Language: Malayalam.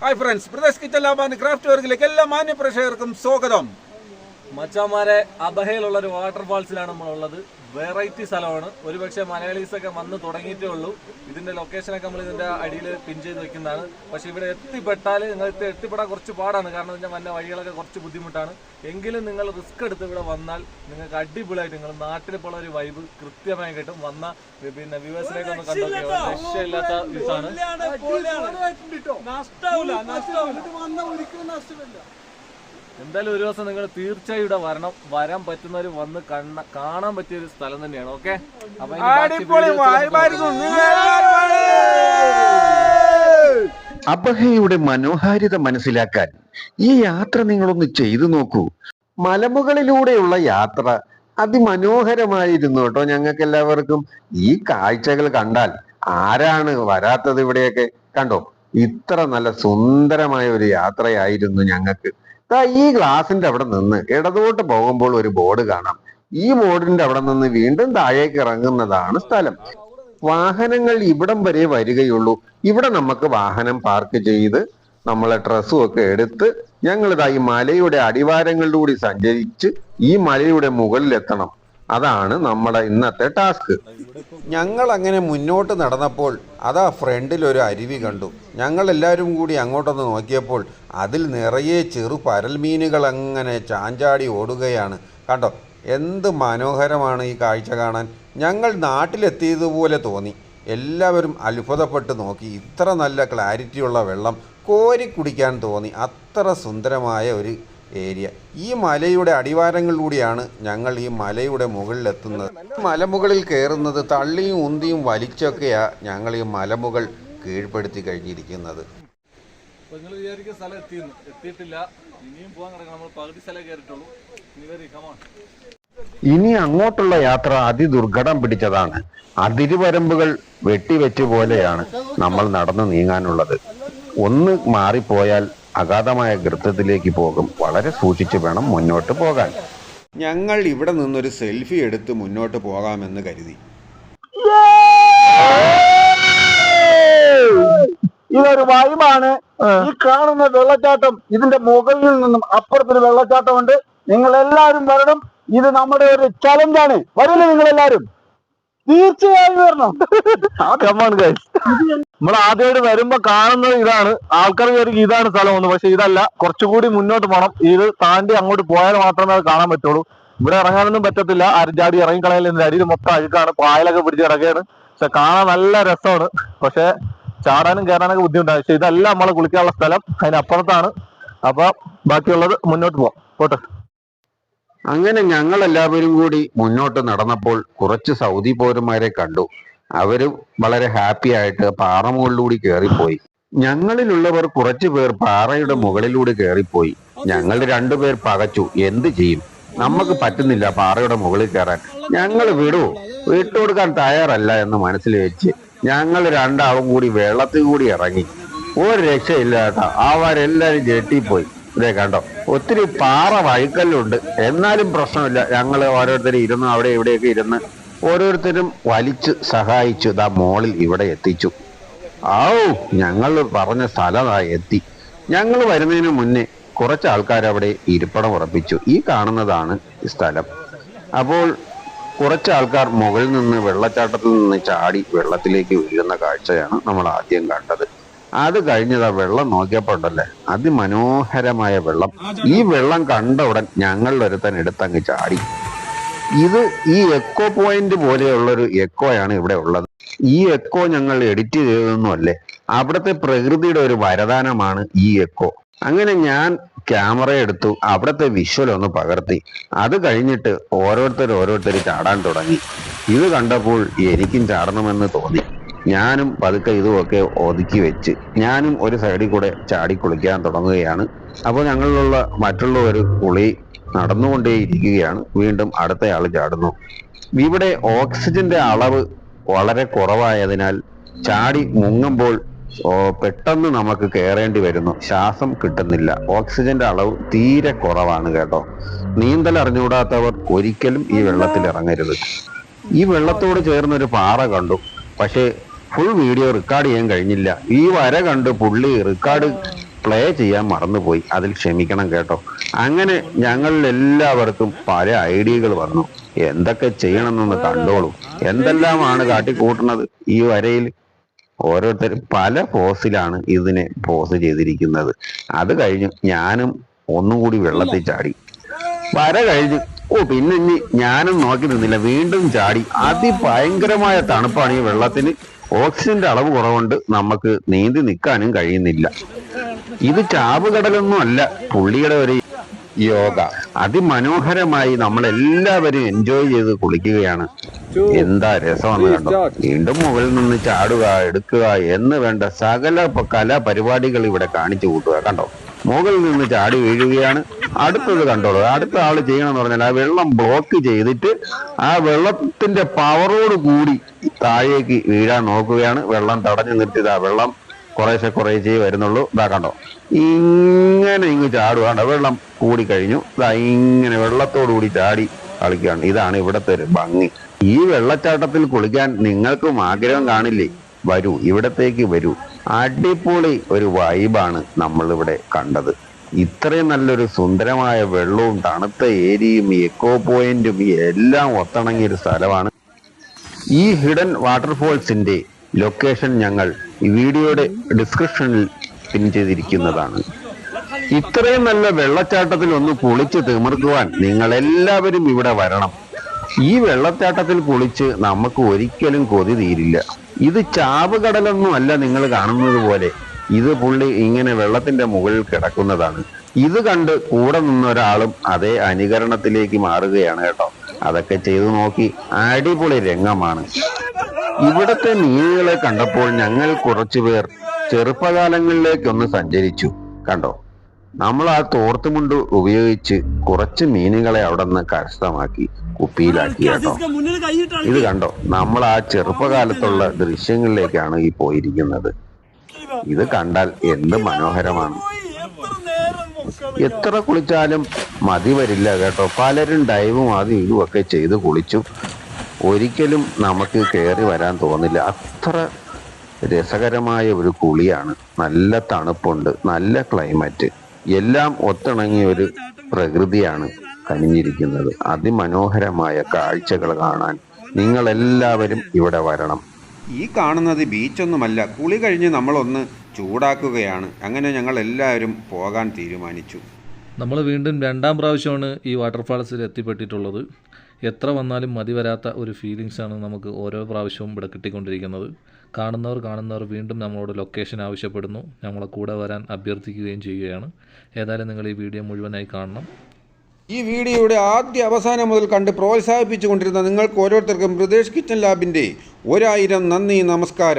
Hi friends Pradesh kitchen craft വർക്കിലേക്ക് എല്ലാ മാന്യ പ്രേക്ഷകർക്കും സ്വാഗതം. മച്ചാമാരെ അബഹയിലുള്ള ഒരു വാട്ടർഫാൾസിലാണ് നമ്മളുള്ളത്. വെറൈറ്റി സ്ഥലമാണ്. ഒരുപക്ഷെ മലയാളീസ് ഒക്കെ വന്ന് തുടങ്ങിയിട്ടേ ഉള്ളൂ. ഇതിന്റെ ലൊക്കേഷനൊക്കെ നമ്മൾ ഇതിന്റെ അടിയിൽ പിൻ ചെയ്ത് വെക്കുന്നതാണ്. പക്ഷെ ഇവിടെ എത്തിപ്പെട്ടാൽ നിങ്ങൾ എത്തിപ്പെടാൻ കുറച്ച് പാടാണ്. കാരണം ഇതിന്റെ വന്ന വഴികളൊക്കെ കുറച്ച് ബുദ്ധിമുട്ടാണ്. എങ്കിലും നിങ്ങൾ റിസ്ക് എടുത്ത് ഇവിടെ വന്നാൽ നിങ്ങൾക്ക് അടിപൊളിയായിട്ട് നിങ്ങൾ നാട്ടിലിപ്പോൾ ഒരു വൈബ് കൃത്യമായി കിട്ടും. വന്ന പിന്നെ വ്യൂവേഴ്സിലേക്ക് ഒന്ന് കണ്ടോക്കിയോ രക്ഷയില്ലാത്ത എന്തായാലും ഒരു ദിവസം നിങ്ങൾ തീർച്ചയായും ഇവിടെ വരണം. വരാൻ പറ്റുന്നവർ വന്ന് കണ്ണ കാണാൻ പറ്റിയ ഒരു സ്ഥലം തന്നെയാണ് ഓക്കെ? അബഹയുടെ മനോഹാരിത മനസ്സിലാക്കാൻ ഈ യാത്ര നിങ്ങളൊന്ന് ചെയ്തു നോക്കൂ. മലമുകളിലൂടെയുള്ള യാത്ര അതിമനോഹരമായിരുന്നു കേട്ടോ ഞങ്ങൾക്ക് എല്ലാവർക്കും ഈ കാഴ്ചകൾ കണ്ടാൽ ആരാണ് വരാത്തത് ഇവിടെയൊക്കെ? കണ്ടോ? ഇത്ര നല്ല സുന്ദരമായ ഒരു യാത്രയായിരുന്നു ഞങ്ങൾക്ക്. ഈ ഗ്ലാസിന്റെ അവിടെ നിന്ന് ഇടതോട്ട് പോകുമ്പോൾ ഒരു ബോർഡ് കാണാം. ഈ ബോർഡിന്റെ അവിടെ നിന്ന് വീണ്ടും താഴേക്ക് ഇറങ്ങുന്നതാണ് സ്ഥലം. വാഹനങ്ങൾ ഇവിടം വരെ വരികയുള്ളൂ. ഇവിടെ നമുക്ക് വാഹനം പാർക്ക് ചെയ്ത് നമ്മളെ ഡ്രസ്സും ഒക്കെ എടുത്ത് ഞങ്ങൾ ഇതാ ഈ മലയുടെ അടിവാരങ്ങളിലൂടെ സഞ്ചരിച്ച് ഈ മലയുടെ മുകളിലെത്തണം. അതാണ് നമ്മുടെ ഇന്നത്തെ ടാസ്ക്. ഞങ്ങൾ അങ്ങനെ മുന്നോട്ട് നടന്നപ്പോൾ അതാ ഫ്രണ്ടിൽ ഒരു അരുവി കണ്ടു. ഞങ്ങൾ എല്ലാവരും കൂടി അങ്ങോട്ടൊന്ന് നോക്കിയപ്പോൾ അതിൽ നിറയെ ചെറു പരൽമീനുകൾ അങ്ങനെ ചാഞ്ചാടി ഓടുകയാണ്. കണ്ടോ? എന്ത് മനോഹരമാണ് ഈ കാഴ്ച കാണാൻ. ഞങ്ങൾ നാട്ടിലെത്തിയതുപോലെ തോന്നി. എല്ലാവരും അത്ഭുതപ്പെട്ട് നോക്കി. ഇത്ര നല്ല ക്ലാരിറ്റിയുള്ള വെള്ളം കോരി കുടിക്കാൻ തോന്നി. അത്ര സുന്ദരമായ ഒരു ഏരിയ. ഈ മലയുടെ അടിവാരങ്ങളിലൂടെയാണ് ഞങ്ങൾ ഈ മലയുടെ മുകളിലെത്തുന്നത്. മലമുകളിൽ കയറുന്നത് തള്ളിയും ഉന്തിയും വലിച്ചൊക്കെയാണ് ഞങ്ങൾ ഈ മലമുകൾ കീഴ്പ്പെടുത്തി കഴിഞ്ഞിരിക്കുന്നത്. നിങ്ങൾ വിചാരിക്കുന്ന സ്ഥലം എത്തിയെന്ന്. എത്തിയിട്ടില്ല. ഇനിയും പോകാൻ കിടക്കണം. നമ്മൾ പകുതി സ്ഥലം കയറിയിട്ടുള്ളൂ. ഇനി വരി ഇനി അങ്ങോട്ടുള്ള യാത്ര അതിദുർഘടം പിടിച്ചതാണ്. അതിരുവരമ്പുകൾ വെട്ടിവെച്ച് പോലെയാണ് നമ്മൾ നടന്നു നീങ്ങാനുള്ളത്. ഒന്ന് മാറിപ്പോയാൽ അഗാധമായ ഗർത്തത്തിലേക്ക് പോകും. വളരെ സൂക്ഷിച്ചു വേണം മുന്നോട്ട് പോകാൻ. ഞങ്ങൾ ഇവിടെ നിന്നൊരു സെൽഫി എടുത്ത് മുന്നോട്ട് പോകാമെന്ന് കരുതി. ഇതൊരു വൈബാണ്. ഈ കാണുന്ന വെള്ളച്ചാട്ടം ഇതിന്റെ മുകളിൽ നിന്നും അപ്പുറത്തൊരു വെള്ളച്ചാട്ടമുണ്ട്. നിങ്ങൾ എല്ലാവരും വരണം. ഇത് നമ്മുടെ ഒരു ചലഞ്ചാണ് വരില്ലേ നിങ്ങൾ എല്ലാവരും തീർച്ചയായും വരണം. നമ്മൾ ആദ്യമായിട്ട് വരുമ്പോ കാണുന്നത് ഇതാണ്. ആൾക്കാർ വിചാരിക്കും ഇതാണ് സ്ഥലം ഒന്ന് പക്ഷെ ഇതല്ല. കുറച്ചുകൂടി മുന്നോട്ട് പോകണം ഇത് താണ്ടി അങ്ങോട്ട് പോയാൽ മാത്രമേ അത് കാണാൻ പറ്റുള്ളൂ. ഇവിടെ ഇറങ്ങാനൊന്നും പറ്റത്തില്ല. അരിജാടി ഇറങ്ങിക്കളയില്ല അരിയിൽ മൊത്തം അഴുക്കാണ്. പായലൊക്കെ പിടിച്ച് കിടക്കുകയാണ്. പക്ഷെ കാണാൻ നല്ല രസമാണ്. പക്ഷെ ചാടാനും കയറാനൊക്കെ ബുദ്ധിമുട്ടാണ്. പക്ഷെ ഇതല്ല നമ്മളെ കുളിക്കാനുള്ള സ്ഥലം. അതിനപ്പുറത്താണ്. അപ്പൊ ബാക്കിയുള്ളത് മുന്നോട്ട് പോവാം. പോട്ടെ. അങ്ങനെ ഞങ്ങൾ എല്ലാവരും കൂടി മുന്നോട്ട് നടന്നപ്പോൾ കുറച്ച് സൗദി പൗരന്മാരെ കണ്ടു. അവരും വളരെ ഹാപ്പി ആയിട്ട് പാറ മുകളിലൂടെ കയറിപ്പോയി ഞങ്ങളിലുള്ളവർ കുറച്ചു പേർ പാറയുടെ മുകളിലൂടെ കയറിപ്പോയി ഞങ്ങൾ രണ്ടുപേർ പകച്ചു. എന്ത് ചെയ്യും? നമുക്ക് പറ്റുന്നില്ല പാറയുടെ മുകളിൽ കയറാൻ ഞങ്ങൾ വിടൂ. വിട്ടുകൊടുക്കാൻ തയ്യാറല്ല എന്ന് മനസ്സിൽ വെച്ച് ഞങ്ങൾ രണ്ടാളും കൂടി വെള്ളത്തിൽ കൂടി ഇറങ്ങി. ഒരു രക്ഷയില്ല കേട്ടോ അവരെല്ലാരും ജെട്ടിപ്പോയി ഇതേ കണ്ടോ? ഒത്തിരി പാറ വഴുക്കല്ലുണ്ട് എന്നാലും പ്രശ്നമില്ല. ഞങ്ങൾ ഓരോരുത്തരും ഇരുന്ന് അവിടെ ഇവിടെയൊക്കെ ഇരുന്ന് ഓരോരുത്തരും വലിച്ച് സഹായിച്ചു ദാ മോളിൽ ഇവിടെ എത്തിച്ചു. ആവു ഞങ്ങൾ പറഞ്ഞ സ്ഥലം എത്തി. ഞങ്ങൾ വരുന്നതിന് മുന്നേ കുറച്ച് ആൾക്കാർ അവിടെ ഇരിപ്പടം ഉറപ്പിച്ചു. ഈ കാണുന്നതാണ് സ്ഥലം. അപ്പോൾ കുറച്ച് ആൾക്കാർ മുകളിൽ നിന്ന് വെള്ളച്ചാട്ടത്തിൽ നിന്ന് ചാടി വെള്ളത്തിലേക്ക് വീഴുന്ന കാഴ്ചയാണ് നമ്മൾ ആദ്യം കണ്ടത്. അത് കഴിഞ്ഞതാ വെള്ളം നോക്കിയപ്പോ ഉണ്ടല്ലേ അതിമനോഹരമായ വെള്ളം. ഈ വെള്ളം കണ്ട ഉടൻ ഞങ്ങളിൽ ഒരുത്തൻ എടുത്തങ്ങ് ചാടി. ഇത് ഈ എക്കോ പോയിന്റ് പോലെയുള്ള ഒരു എക്കോയാണ് ഇവിടെ ഉള്ളത്. ഈ എക്കോ ഞങ്ങൾ എഡിറ്റ് ചെയ്തതൊന്നും അല്ലേ? അവിടുത്തെ പ്രകൃതിയുടെ ഒരു വരദാനമാണ് ഈ എക്കോ അങ്ങനെ ഞാൻ ക്യാമറ എടുത്തു അവിടുത്തെ വിഷ്വൽ ഒന്ന് പകർത്തി. അത് കഴിഞ്ഞിട്ട് ഓരോരുത്തർ ഓരോരുത്തർ ചാടാൻ തുടങ്ങി. ഇത് കണ്ടപ്പോൾ എനിക്കും ചാടണമെന്ന് തോന്നി. ഞാനും പതുക്കെ ഇതുമൊക്കെ ഒതുക്കി വെച്ച്. ഞാനും ഒരു സൈഡിൽ കൂടെ ചാടി കുളിക്കാൻ തുടങ്ങുകയാണ്. അപ്പോൾ ഞങ്ങളിലുള്ള മറ്റുള്ളവർ കുളി നടന്നുകൊണ്ടേയിരിക്കുകയാണ്. വീണ്ടും അടുത്തയാൾ ചാടുന്നു. ഇവിടെ ഓക്സിജന്റെ അളവ് വളരെ കുറവായതിനാൽ ചാടി മുങ്ങുമ്പോൾ പെട്ടെന്ന് നമുക്ക് കയറേണ്ടി വരുന്നു. ശ്വാസം കിട്ടുന്നില്ല. ഓക്സിജന്റെ അളവ് തീരെ കുറവാണ് കേട്ടോ. നീന്തൽ അറിഞ്ഞുകൂടാത്തവർ ഒരിക്കലും ഈ വെള്ളത്തിൽ ഇറങ്ങരുത്. ഈ വെള്ളത്തോട് ചേർന്ന് ഒരു പാറ കണ്ടു. പക്ഷേ ഫുൾ വീഡിയോ റെക്കോർഡ് ചെയ്യാൻ കഴിഞ്ഞില്ല. ഈ വര കണ്ട് പുള്ളി റെക്കോർഡ് പ്ലേ ചെയ്യാൻ മറന്നുപോയി. അതിൽ ക്ഷമിക്കണം കേട്ടോ. അങ്ങനെ ഞങ്ങളിൽ എല്ലാവർക്കും പല ഐഡിയകൾ വന്നു. എന്തൊക്കെ ചെയ്യണമെന്നൊന്ന് കണ്ടോളൂ. എന്തെല്ലാമാണ് കാട്ടിക്കൂട്ടുന്നത്? ഈ വരയിൽ ഓരോരുത്തരും പല പോസിലാണ് ഇതിനെ പോസ് ചെയ്തിരിക്കുന്നത്. അത് കഴിഞ്ഞ് ഞാനും ഒന്നും കൂടി വെള്ളത്തിൽ ചാടി. വര കഴിഞ്ഞ് ഓ പിന്നെ ഇനി ഞാനും നോക്കി നിന്നില്ല. വീണ്ടും ചാടി. അതിഭയങ്കരമായ തണുപ്പാണ് ഈ വെള്ളത്തിന്. ഓക്സിജന്റെ അളവ് കുറവുണ്ട് നമുക്ക് നീന്തി നിൽക്കാനും കഴിയുന്നില്ല. ഇത് ചാവുകടലൊന്നും അല്ല പുള്ളിയുടെ ഒരു യോഗ. അതിമനോഹരമായി നമ്മൾ എല്ലാവരും എൻജോയ് ചെയ്ത് കുളിക്കുകയാണ്. എന്താ രസമെന്ന് കണ്ടോ? വീണ്ടും മുകളിൽ നിന്ന് ചാടുക എടുക്കുക എന്ന് വേണ്ട സകല കലാപരിപാടികൾ ഇവിടെ കാണിച്ചു കൂട്ടുക. കണ്ടോ? മുകളിൽ നിന്ന് ചാടി വീഴുകയാണ്. അടുത്തത് കണ്ടോളൂ അടുത്ത ആൾ ചെയ്യണമെന്ന് പറഞ്ഞാൽ ആ വെള്ളം ബ്ലോക്ക് ചെയ്തിട്ട് ആ വെള്ളത്തിന്റെ പവറോട് കൂടി താഴേക്ക് വീഴാൻ നോക്കുകയാണ്. വെള്ളം തടഞ്ഞു നിർത്തിയത് ആ വെള്ളം. കുറേശ്ശെ കുറേശ്ശേ വരുന്നുള്ളൂ. ഇതാ കണ്ടോ? ഇങ്ങനെ ഇങ്ങ് ചാടുകയാണ് വെള്ളം കൂടി കഴിഞ്ഞു. ഇതാ ഇങ്ങനെ വെള്ളത്തോടു കൂടി ചാടി കളിക്കുകയാണ്. ഇതാണ് ഇവിടുത്തെ ഒരു ഭംഗി. ഈ വെള്ളച്ചാട്ടത്തിൽ കുളിക്കാൻ നിങ്ങൾക്കും ആഗ്രഹം കാണില്ലേ? വരൂ. ഇവിടത്തേക്ക് വരൂ. അടിപൊളി ഒരു വൈബാണ് നമ്മൾ ഇവിടെ കണ്ടത്. ഇത്രയും നല്ലൊരു സുന്ദരമായ വെള്ളവും തണുത്ത ഏരിയയും എക്കോ പോയിന്റും എല്ലാം ഒത്തിണങ്ങിയ ഒരു സ്ഥലമാണ്. ഈ ഹിഡൻ വാട്ടർഫോൾസിന്റെ ലൊക്കേഷൻ ഞങ്ങൾ ഈ വീഡിയോയുടെ ഡിസ്ക്രിപ്ഷനിൽ പിൻ ചെയ്തിരിക്കുന്നതാണ്. ഇത്രയും നല്ല വെള്ളച്ചാട്ടത്തിൽ ഒന്ന് കുളിച്ച് തിമിർക്കുവാൻ നിങ്ങൾ എല്ലാവരും ഇവിടെ വരണം. ഈ വെള്ളച്ചാട്ടത്തിൽ കുളിച്ച് നമുക്ക് ഒരിക്കലും കൊതി തീരില്ല. ഇത് ചാവുകടലൊന്നും അല്ല നിങ്ങൾ കാണുന്നത് പോലെ. ഇത് പുള്ളി ഇങ്ങനെ വെള്ളത്തിന്റെ മുകളിൽ കിടക്കുന്നതാണ്. ഇത് കണ്ട് കൂടെ നിന്ന ഒരാളും അതേ അനുകരണത്തിലേക്ക് മാറുകയാണ് കേട്ടോ. അതൊക്കെ ചെയ്തു നോക്കി. അടിപൊളി രംഗമാണ്. ഇവിടത്തെ മീനുകളെ കണ്ടപ്പോൾ ഞങ്ങൾ കുറച്ചുപേർ ചെറുപ്പകാലങ്ങളിലേക്കൊന്ന് സഞ്ചരിച്ചു. കണ്ടോ? നമ്മൾ ആ തോർത്തുമുണ്ട് ഉപയോഗിച്ച് കുറച്ച് മീനുകളെ അവിടെ നിന്ന് കരസ്ഥമാക്കി കുപ്പിയിലാക്കി കേട്ടോ. ഇത് കണ്ടോ? നമ്മൾ ആ ചെറുപ്പകാലത്തുള്ള ദൃശ്യങ്ങളിലേക്കാണ് ഈ പോയിരിക്കുന്നത് ഇത് കണ്ടാൽ എന്ത് മനോഹരമാണ്. എത്ര കുളിച്ചാലും മതി വരില്ല കേട്ടോ. പലരും ഡൈവും അതും ഇതും ഒക്കെ ചെയ്ത് കുളിച്ചു. ഒരിക്കലും നമുക്ക് കയറി വരാൻ തോന്നില്ല. അത്ര രസകരമായ ഒരു കുളിയാണ്. നല്ല തണുപ്പുണ്ട് നല്ല ക്ലൈമറ്റ്. എല്ലാം ഒത്തിണങ്ങിയ ഒരു പ്രകൃതിയാണ് കനിഞ്ഞിരിക്കുന്നത്. അതിമനോഹരമായ കാഴ്ചകൾ കാണാൻ നിങ്ങൾ എല്ലാവരും ഇവിടെ വരണം. ഈ കാണുന്നത് ബീച്ചൊന്നുമല്ല. കുളി കഴിഞ്ഞ് നമ്മളൊന്ന് ചൂടാക്കുകയാണ്. അങ്ങനെ ഞങ്ങൾ എല്ലാവരും പോകാൻ തീരുമാനിച്ചു. നമ്മൾ വീണ്ടും രണ്ടാം പ്രാവശ്യമാണ് ഈ വാട്ടർഫാൾസിൽ എത്തിപ്പെട്ടിട്ടുള്ളത്. എത്ര വന്നാലും മതി വരാത്ത ഒരു ഫീലിങ്സാണ് നമുക്ക് ഓരോ പ്രാവശ്യവും ഇവിടെ കിട്ടിക്കൊണ്ടിരിക്കുന്നത്. കാണുന്നവർ കാണുന്നവർ വീണ്ടും നമ്മളോട് ലൊക്കേഷൻ ആവശ്യപ്പെടുന്നു. നമ്മളെ കൂടെ വരാൻ അഭ്യർത്ഥിക്കുകയും ചെയ്യുകയാണ്. ഏതായാലും നിങ്ങൾ ഈ വീഡിയോ മുഴുവനായി കാണണം. ഈ വീഡിയോയുടെ ആദ്യ അവസാനം മുതൽ കണ്ട് പ്രോത്സാഹിപ്പിച്ചുകൊണ്ടിരുന്ന നിങ്ങൾക്ക് ഓരോരുത്തർക്കും പ്രദേശ് കിച്ചൻ ലാബിന്റെ ഒരായിരം നന്ദി നമസ്കാരം.